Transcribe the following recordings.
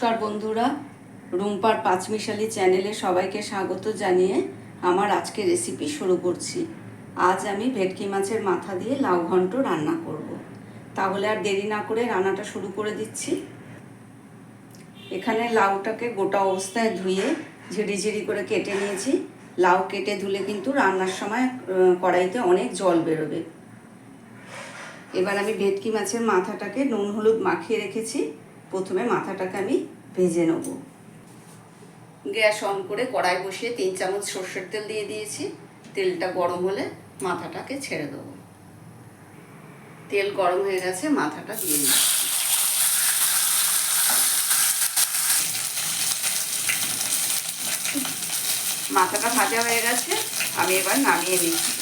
নমস্কার বন্ধুরা। রুম্পার পাঁচমিশালি চ্যানেলে সবাইকে স্বাগত জানিয়ে আমার আজকে রেসিপি শুরু করছি। আজ আমি ভেটকি মাছের মাথা দিয়ে লাউ ঘন্ট রান্না করব। তাহলে আর দেরি না করে রান্নাটা শুরু করে দিচ্ছি। এখানে লাউটাকে গোটা অবস্থায় ধুয়ে ঝিরি করে কেটে নিয়েছি। লাউ কেটে ধুলে কিন্তু রান্নার সময় কড়াইতে অনেক জল বেরোবে। এবার আমি ভেটকি মাছের মাথাটাকে নুন হলুদ মাখিয়ে রেখেছি। প্রথমে মাথাটাকে আমি ভেজে নেব। গ্যাস অন করে কড়াই বসিয়ে তিন চামচ সর্ষের তেল দিয়ে দিয়েছি। তেলটা গরম হলে মাথাটাকে ছেড়ে দেবো। তেল গরম হয়ে গেছে, মাথাটা দিয়ে দিচ্ছি। মাথাটা ভাজা হয়ে গেছে, আমি এবার নামিয়ে নিচ্ছি।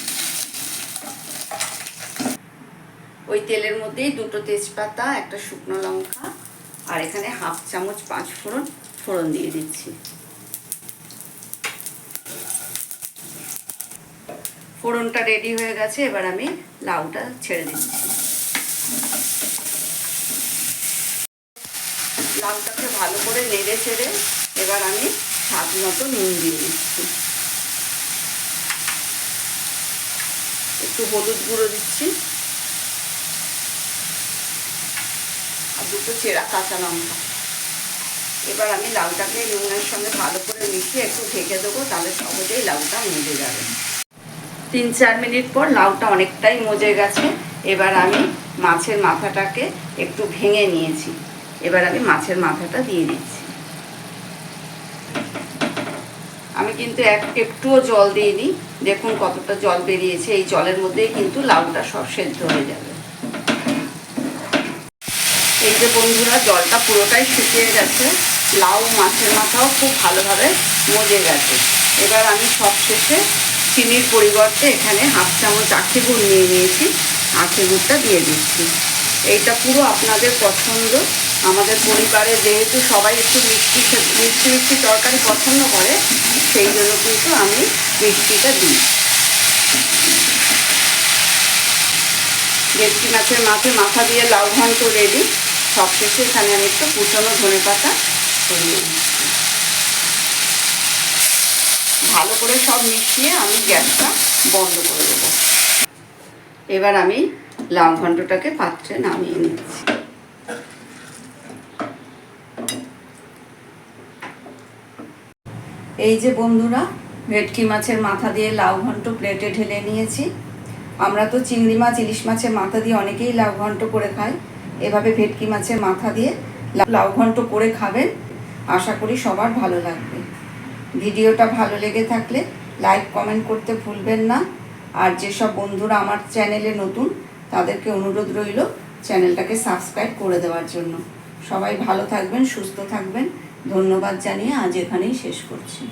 ওই তেলের মধ্যেই দুটো তেজপাতা, একটা শুকনো লঙ্কা আর এখানে হাফ চামচ পাঁচ ফোড়ন ফোড়ন দিয়ে দিচ্ছি। ফোড়নটা রেডি হয়ে গেছে, এবার আমি লাউটা ছেড়ে দিচ্ছি। লাউটাকে ভালো করে নেড়ে ছেড়ে এবার আমি স্বাদ মতো নুন দিয়ে দিচ্ছি। একটু হলুদ গুঁড়ো দিচ্ছি। দুটো চেরা কাঁচা লঙ্কা। এবার আমি লাউটাকে নুনের সঙ্গে ভালো করে মিশিয়ে একটু ঢেকে দেবো, তাহলে সহজেই লাউটা মজে যাবে। তিন চার মিনিট পর লাউটা অনেকটাই মজে গেছে। এবার আমি মাছের মাথাটাকে একটু ভেঙে নিয়েছি। এবার আমি মাছের মাথাটা দিয়ে দিচ্ছি। আমি কিন্তু এক একটুও জল দিইনি। দেখুন কতটা জল বেরিয়েছে। এই জলের মধ্যেই কিন্তু লাউটা সব সেদ্ধ হয়ে যাবে। এই যে বন্ধুরা, জলটা পুরোটাই শুকিয়ে গেছে। লাউ মাছের মাথাও খুব ভালোভাবে মজে গেছে। এবার আমি সব শেষে চিনির পরিবর্তে এখানে হাফ চামচ আখে গুড় নিয়ে নিয়েছি। আখে গুড়টা দিয়ে দিচ্ছি। এইটা পুরো আপনাদের পছন্দ। আমাদের পরিবারে যেহেতু সবাই একটু মিষ্টি মিষ্টি মিষ্টি তরকারি পছন্দ করে, সেই জন্য কিন্তু আমি মিষ্টিটা দিই। ভেটকি মাছের মাছে মাথা দিয়ে লাউ ঘন্ট রেডি। সবশেষে এখানে আমি একটু কুচনো ধনে পাতা ছড়িয়ে ভালো করে সব মিশিয়ে আমি গ্যাসটা বন্ধ করে দেবো। এবার আমি লাউ ঘন্টটাকে পাত্রে নামিয়ে নিচ্ছি। এই যে বন্ধুরা, ভেটকি মাছের মাথা দিয়ে লাউ ঘন্ট প্লেটে ঢেলে নিয়েছি। আমরা তো চিংড়ি মাছ, ইলিশ মাছের মাথা দিয়ে অনেকেই লাউ ঘন্ট করে খাই। এভাবে ভেটকি মাছের মাথা দিয়ে লাউ ঘন্ট করে খাবেন। আশা করি সবার ভালো লাগবে। ভিডিওটা ভালো লেগে থাকলে লাইক, কমেন্ট করতে ভুলবেন না। আর যেসব বন্ধুরা আমার চ্যানেলে নতুন, তাদেরকে অনুরোধ রইল চ্যানেলটাকে সাবস্ক্রাইব করে দেওয়ার জন্য। সবাই ভালো থাকবেন, সুস্থ থাকবেন। ধন্যবাদ জানিয়ে আজ এখানেই শেষ করছি।